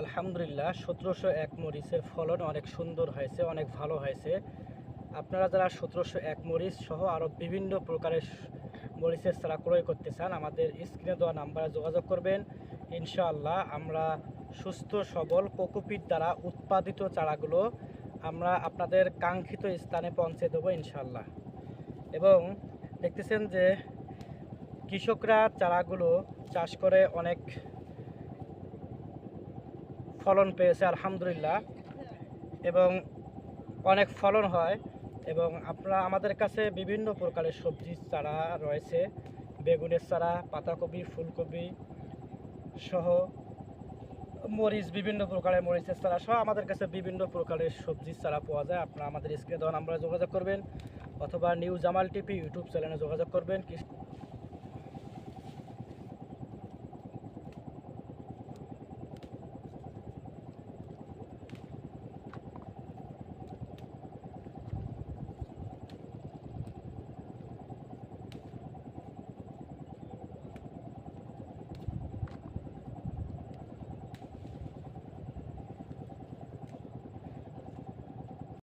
আলহামদুলিল্লাহ, সতেরোশো এক মরিচের ফলন অনেক সুন্দর হয়েছে, অনেক ভালো হয়েছে। আপনারা যারা সতেরোশো এক মরিচ সহ আরও বিভিন্ন প্রকারের মরিচের চারা ক্রয় করতে চান, আমাদের স্ক্রিনে দেওয়া নাম্বারে যোগাযোগ করবেন। ইনশাআল্লাহ আমরা সুস্থ, সবল কোকোপিট দ্বারা উৎপাদিত চারাগুলো আমরা আপনাদের কাঙ্ক্ষিত স্থানে পৌঁছে দেবো ইনশাআল্লাহ। এবং দেখতেছেন যে কৃষকরা চারাগুলো চাষ করে অনেক ফলন পেয়েছে, আলহামদুলিল্লাহ। এবং অনেক ফলন হয় এবং আপনারা আমাদের কাছে বিভিন্ন প্রকারের সবজির চারা রয়েছে। বেগুনের চারা, পাতাকপি, ফুলকপি সহ মরিচ, বিভিন্ন প্রকারের মরিচের চারা সহ আমাদের কাছে বিভিন্ন প্রকারের সবজির চারা পাওয়া যায়। আপনারা আমাদের স্ক্রিনে দেওয়া নাম্বারে যোগাযোগ করবেন অথবা নিউ জামাল টিভি ইউটিউব চ্যানেলে যোগাযোগ করবেন।